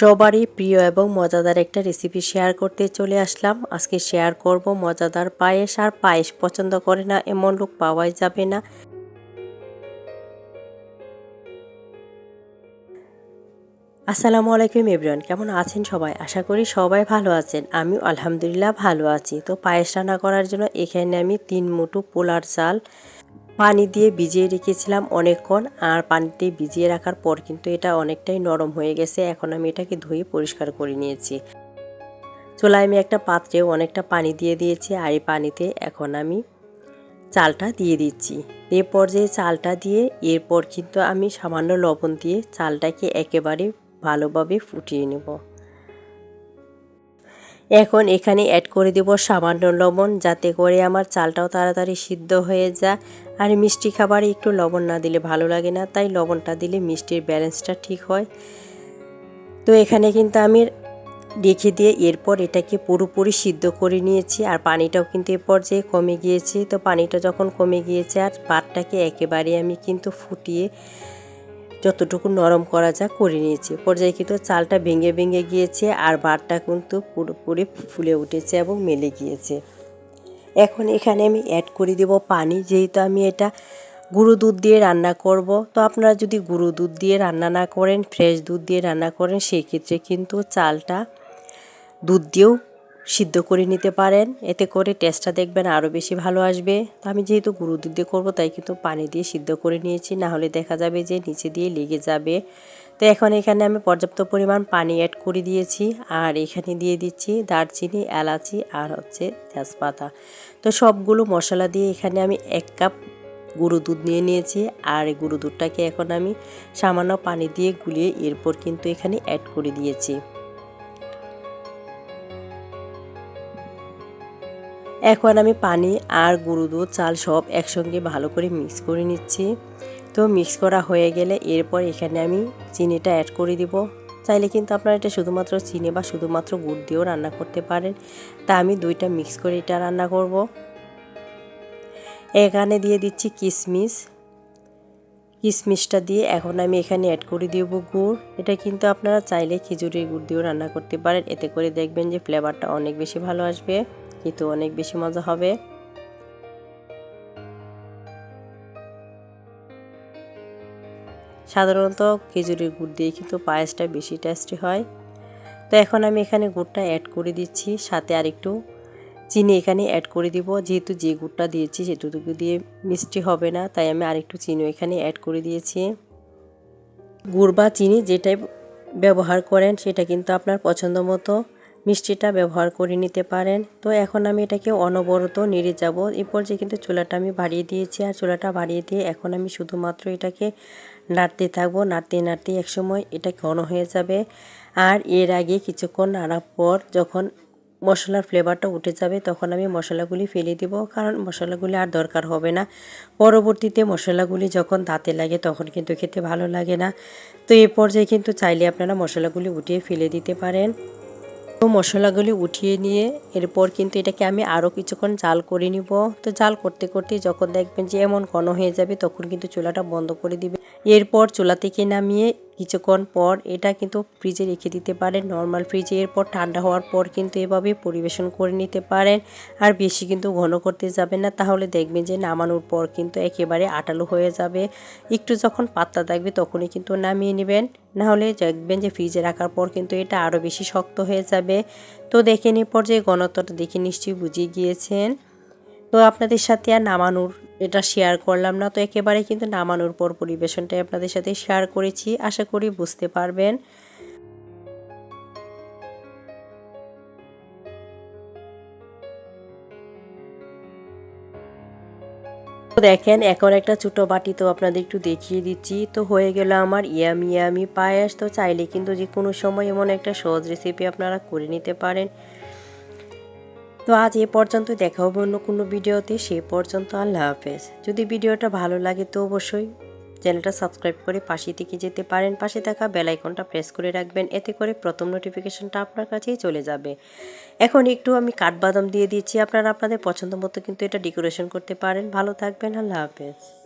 সবারই প্রিয় এবং মজাদার একটা রেসিপি শেয়ার করতে চলে আসলাম। আজকে শেয়ার করব মজাদার পায়েস আর পায়েস পছন্দ করে না, এমন লোক পাওয়াই যাবে না। আসসালামু আলাইকুম এভরিওয়ান, কেমন আছেন সবাই? আশা করি সবাই ভালো আছেন। আমি আলহামদুলিল্লাহ ভালো আছি। তো পায়েস রান্না করার জন্য এখানে আমি তিন মুঠো পোলার চাল পানি দিয়ে ভিজিয়ে রেখেছিলাম অনেকক্ষণ, আর পানিতে ভিজিয়ে রাখার পর কিন্তু এটা অনেকটাই নরম হয়ে গেছে। এখন আমি এটাকে ধুয়ে পরিষ্কার করে নিয়েছি। চুলায় আমি একটা পাত্রে অনেকটা পানি দিয়ে দিয়েছি, আর এই পানিতে এখন আমি চালটা দিয়ে দিচ্ছি। এ পর্যায়ে চালটা দিয়ে এরপর কিন্তু আমি সামান্য লবণ দিয়ে চালটাকে একেবারে ভালোভাবে ফুটিয়ে নেব। এখন এখানে অ্যাড করে দেব সামান্য লবণ, যাতে করে আমার চালটাও তাড়াতাড়ি সিদ্ধ হয়ে যায়। আর মিষ্টি খাবারে একটু লবণ না দিলে ভালো লাগে না, তাই লবণটা দিলে মিষ্টির ব্যালেন্সটা ঠিক হয়। তো এখানে কিন্তু আমি রেখে দিয়ে এরপর এটাকে পুরোপুরি সিদ্ধ করে নিয়েছি, আর পানিটাও কিন্তু এ পর্যায়ে কমে গিয়েছে। তো পানিটা যখন কমে গিয়েছে, আর ভাতটাকে একেবারে আমি কিন্তু ফুটিয়ে যতটুকু নরম করা যা করে নিয়েছি। পর্যায়ে কিন্তু চালটা ভেঙে ভেঙে গিয়েছে আর ভাতটা কিন্তু পুরোপুরি ফুলে উঠেছে এবং মেলে গিয়েছে। এখন এখানে আমি অ্যাড করে দেব পানি। যেহেতু আমি এটা গুঁড়ো দুধ দিয়ে রান্না করব, তো আপনারা যদি গুঁড়ো দুধ দিয়ে রান্না না করেন ফ্রেশ দুধ দিয়ে রান্না করেন, সেক্ষেত্রে কিন্তু চালটা দুধ দিয়েও সিদ্ধ করে নিতে পারেন। এতে করে টেস্টটা দেখবেন আরও বেশি ভালো আসবে। তো আমি যেহেতু গুঁড়ো দুধ দিয়ে করব, তাই কিন্তু পানি দিয়ে সিদ্ধ করে নিয়েছি। না হলে দেখা যাবে যে নিচে দিয়ে লেগে যাবে। তো এখন এখানে আমি পর্যাপ্ত পরিমাণ পানি অ্যাড করে দিয়েছি। আর এখানে দিয়ে দিচ্ছি দারচিনি, এলাচি আর হচ্ছে তেজপাতা। তো সবগুলো মশলা দিয়ে এখানে আমি এক কাপ গুঁড়ো দুধ নিয়ে নিয়েছি। আর এই গুঁড়ো দুধটাকে এখন আমি সামান্য পানি দিয়ে গুলিয়ে এরপর কিন্তু এখানে অ্যাড করে দিয়েছি। এখন আমি পানি আর গুঁড়ো দুধ, চাল সব একসঙ্গে ভালো করে মিক্স করে নিচ্ছি। তো মিক্স করা হয়ে গেলে এরপর এখানে আমি চিনিটা অ্যাড করে দিব। চাইলে কিন্তু আপনারা এটা শুধুমাত্র চিনি বা শুধুমাত্র গুড় দিয়েও রান্না করতে পারেন। তা আমি দুইটা মিক্স করে এটা রান্না করব। এখানে দিয়ে দিচ্ছি কিশমিশ কিশমিশটা দিয়ে এখন আমি এখানে অ্যাড করে দিব গুড়। এটা কিন্তু আপনারা চাইলে খিচুড়ির গুড় দিয়েও রান্না করতে পারেন। এতে করে দেখবেন যে ফ্লেভারটা অনেক বেশি ভালো আসবে। কিন্তু অনেক বেশি মজা হবে। সাধারণত খেজুরের গুড় দিয়ে কিন্তু পায়েসটা বেশি টেস্টি হয়। তো এখন আমি এখানে গুড়টা অ্যাড করে দিচ্ছি, সাথে আর একটু চিনি এখানে অ্যাড করে দিব। যেহেতু যে গুড়টা দিয়েছি সেটুকু দিয়ে মিষ্টি হবে না, তাই আমি আরেকটু চিনি এখানে অ্যাড করে দিয়েছি। গুড় বা চিনি যেটাই ব্যবহার করেন সেটা কিন্তু আপনার পছন্দ মতো। মিষ্টিটা ব্যবহার করে নিতে পারেন। তো এখন আমি এটাকে অনবরত নেড়ে যাব। এই পর্যায়ে কিন্তু চুলাটা আমি বাড়িয়ে দিয়েছি। আর চুলাটা বাড়িয়ে দিয়ে এখন আমি শুধুমাত্র এটাকে নাড়তে থাকব। নাড়তে নাড়তে একসময় এটা ঘন হয়ে যাবে। আর এর আগে কিছুক্ষণ নাড়ার পর যখন মশলার ফ্লেভারটা উঠে যাবে, তখন আমি মশলাগুলি ফেলে দিব। কারণ মশলাগুলি আর দরকার হবে না। পরবর্তীতে মশলাগুলি যখন দাঁতে লাগে, তখন কিন্তু খেতে ভালো লাগে না। তো এই পর্যায়ে কিন্তু চাইলে আপনারা মশলাগুলি উঠিয়ে ফেলে দিতে পারেন। তো মশলাগুলি উঠিয়ে নিয়ে এরপর কিন্তু এটাকে আমি আরও কিছুক্ষণ জাল করে নিব। তো জাল করতে করতে যখন দেখবেন যে এমন ঘন হয়ে যাবে তখন কিন্তু চুলাটা বন্ধ করে দিবে। এরপর চুলা থেকে নামিয়ে কিছুক্ষণ পর এটা কিন্তু ফ্রিজে রেখে দিতে পারেন। নর্মাল ফ্রিজে এরপর ঠান্ডা হওয়ার পর কিন্তু এভাবে পরিবেশন করে নিতে পারেন। আর বেশি কিন্তু ঘন করতে যাবেন না। তাহলে দেখবেন যে নামানোর পর কিন্তু একেবারে আটালো হয়ে যাবে। একটু যখন পাত্তা থাকবে তখনই কিন্তু নামিয়ে নেবেন। নাহলে দেখবেন যে ফ্রিজে রাখার পর কিন্তু এটা আরও বেশি শক্ত হয়ে যাবে। তো দেখে নিয়ে পর যে ঘনত্বটা দেখে নিশ্চয়ই বুঝিয়ে গিয়েছেন। তো আপনাদের সাথে আর নামানোর এটা শেয়ার করলাম না, তো একেবারে কিন্তু নামানোর পর পরিবেশনটাই আপনাদের সাথে শেয়ার করেছি, আশা করি বুঝতে পারবেন। দেখেন, এখন একটা ছোটো বাটি তো আপনাদের একটু দেখিয়ে দিচ্ছি, তো হয়ে গেল আমার ইয়ামি ইয়ামি পায়েস, তো চাইলে কিন্তু যে কোনো সময় এমন একটা সহজ রেসিপি আপনারা করে নিতে পারেন। তো আজ এ পর্যন্ত দেখা হবে অন্য কোনো ভিডিওতে, সে পর্যন্ত আল্লাহ হাফেজ। যদি ভিডিওটা ভালো লাগে তো অবশ্যই চ্যানেলটা সাবস্ক্রাইব করে পাশে থেকে যেতে পারেন। পাশে থাকা বেলাইকনটা প্রেস করে রাখবেন, এতে করে প্রথম নোটিফিকেশনটা আপনার কাছেই চলে যাবে। এখন একটু আমি কাঠবাদাম দিয়ে দিচ্ছি। আপনারা আপনাদের পছন্দ মতো কিন্তু এটা ডেকোরেশন করতে পারেন। ভালো থাকবেন, আল্লাহ হাফেজ।